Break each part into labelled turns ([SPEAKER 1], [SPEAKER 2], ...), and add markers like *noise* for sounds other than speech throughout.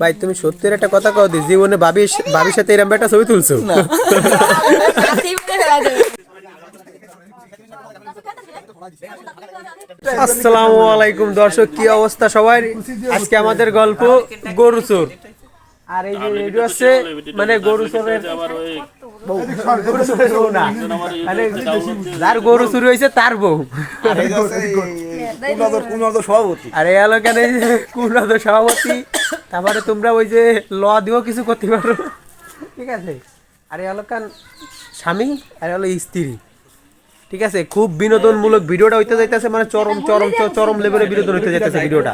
[SPEAKER 1] ভাই তুমি সত্যের একটা কথা কও দি জীবনে ভাবি ভাবির সাথে এরকম একটা ছবি তুলছো আসসালামু আলাইকুম দর্শক কি অবস্থা সবাই আজকে আমাদের গল্প গরু চোর আর এই যে রেডিও আছে মানে গরু চোরের। মানে যার গরু চুরি হয়েছে তার বউ
[SPEAKER 2] সভাপতি
[SPEAKER 1] আর এই হলো কেন কুনাদ সভাপতি তারপরে তোমরা ওই যে ল দিয়েও কিছু করতে পারো। ঠিক আছে? আর হলো কেন স্বামী আর হলো স্ত্রী। ঠিক আছে? খুব বিনোদনমূলক ভিডিওটা হইতে যাইতেছে মানে চরম চরম চ- চরম লেভেলে বিনোদন হইতে যাইতেছে ভিডিওটা।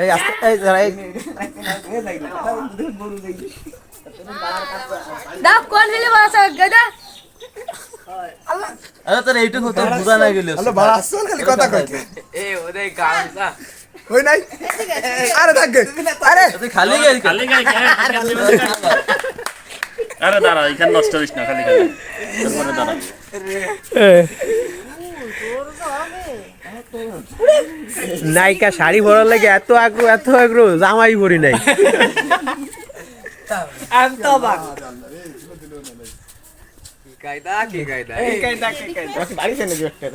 [SPEAKER 1] এই আস্তে এই দাঁড়া, এই
[SPEAKER 3] দাও কোন ফেলে বাসা গদা।
[SPEAKER 2] আরে তোর এইটুকু তো বুঝা না গেল।
[SPEAKER 4] হ্যালো ভাড়া আসছো খালি কথা কইতে।
[SPEAKER 5] এ ওদের গামছা
[SPEAKER 4] কই নাই? আরে থাকবে আরে।
[SPEAKER 2] তুই খালি গেলি
[SPEAKER 5] খালি গায়ে আরে দাঁড়া এখানে নষ্ট হইস না খালি খালি। তারপরে দাঁড়া।
[SPEAKER 1] নায়িকা শাড়ি পরার লাগে এত আগ্রহ এত আগ্রহ জামাই পরি নাই।
[SPEAKER 5] কি কায়দা কি কায়দা? বাড়ি কায়দা কি কায়দা
[SPEAKER 4] বাড়ি ফেলে দিও একটা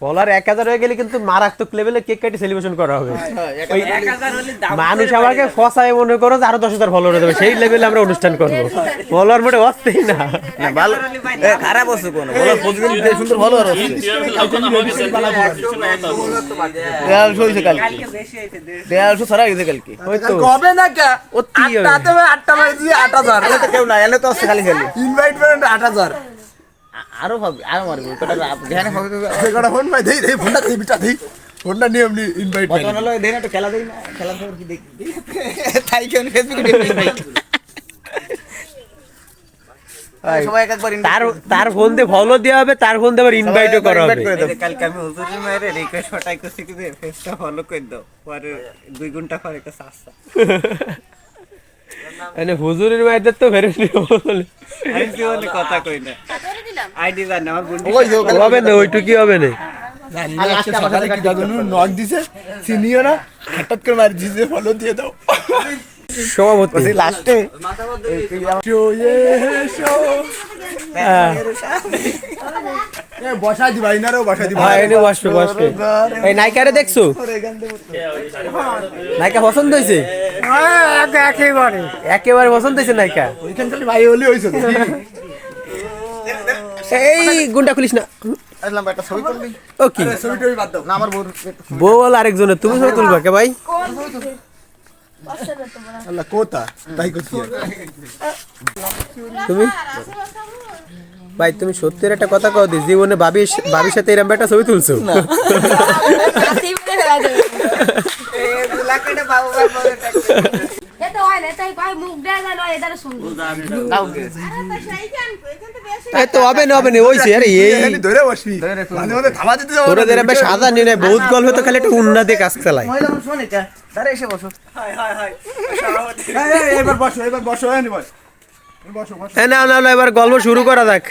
[SPEAKER 1] বলার এক হাজার হয়ে গেলে কিন্তু মারাত্মক লেভেলে কেক কাটি সেলিব্রেশন করা হবে। মানুষ আমাকে ফসায় মনে করো যে আরও দশ হাজার ফলোয়ার দেবে সেই লেভেলে আমরা অনুষ্ঠান করব। ফলোয়ার মোটে অস্তেই না।
[SPEAKER 2] ভালো খারাপ আছে কোন। প্রতিদিন সুন্দর হইছে ছাড়া গেছে কালকে।
[SPEAKER 4] কবে না কে?
[SPEAKER 1] অতি
[SPEAKER 4] আটটা বাজে দিয়ে আট হাজার।
[SPEAKER 2] কেউ না এলে তো খালি খালি।
[SPEAKER 4] ইনভাইট করেন আট হাজার।
[SPEAKER 2] আরও ভাবি আরও মারবো কটা ধ্যানে ভাবি
[SPEAKER 4] সে কটা ফোন পাই দেই দেই ফোনটা দিই বিটা দেই। ফোনটা নিয়ে এমনি ইনভাইট
[SPEAKER 2] কত হলো দেই না তো খেলা দেই না খেলা খবর কি দেখি? *laughs* তাই কেন ফেসবুকে সবাই এক একবার
[SPEAKER 1] তার তার ফোন দিয়ে ফলো দেওয়া হবে তার ফোন দিয়ে আবার ইনভাইটও করা হবে।
[SPEAKER 6] কালকে আমি হুজুরের মায়ের রিকোয়েস্ট পাঠাই করছি কি ফেসটা ফলো করে দাও। পরে দুই ঘণ্টা পরে একটা সাস্তা
[SPEAKER 1] মানে হুজুরের মায়েদের তো ফেরত
[SPEAKER 6] কথা কই না? আইডি জানে আমার বোন
[SPEAKER 4] ওই যে
[SPEAKER 1] হবে না ওইটুকি হবে না।
[SPEAKER 4] আজকে সকালে কি দাদু নক দিছে চিনিও না হঠাৎ করে মারি দিছে ফলো দিয়ে দাও।
[SPEAKER 1] সভাপতি।
[SPEAKER 4] লাস্টে
[SPEAKER 1] হ্যাঁ।
[SPEAKER 4] বসাই দিবা ইনারও বসাই দিবা।
[SPEAKER 1] হ্যাঁ এনে বসবে বসবে। এই নায়িকারে দেখছ? নায়িকা পছন্দ হয়েছে? একেবারে। একেবারে পছন্দ হয়েছে নায়িকা?
[SPEAKER 4] ওইখান খালি ভাই হলি হইছে তো।
[SPEAKER 1] এই গুন্ডা খুলিস না।
[SPEAKER 2] আসলাম একটা ছবি তুলবি?
[SPEAKER 1] ও কি
[SPEAKER 4] ছবি টবি বাদ দাও।
[SPEAKER 2] না আমার বউ
[SPEAKER 1] বউ আরেকজনের তুমি ছবি তুলবা কে ভাই?
[SPEAKER 4] আল্লাহ কোতা তাই করছি
[SPEAKER 1] তুমি? ভাই তুমি সত্যির একটা কথা কও দি জীবনে ভাবি ভাবির সাথে এরম একটা ছবি তুলছো?
[SPEAKER 3] না। তাই
[SPEAKER 1] তো হবে না হবে না আরে এই
[SPEAKER 4] ধরে বসবি।
[SPEAKER 1] সাদা নিয়ে নেয় বহুত গল্প তো খালি একটা কাজ চালায়।
[SPEAKER 2] এসে বসো।
[SPEAKER 4] এবার বসো এবার বসো বসো। বসো
[SPEAKER 1] না না না এবার গল্প শুরু করা যাক।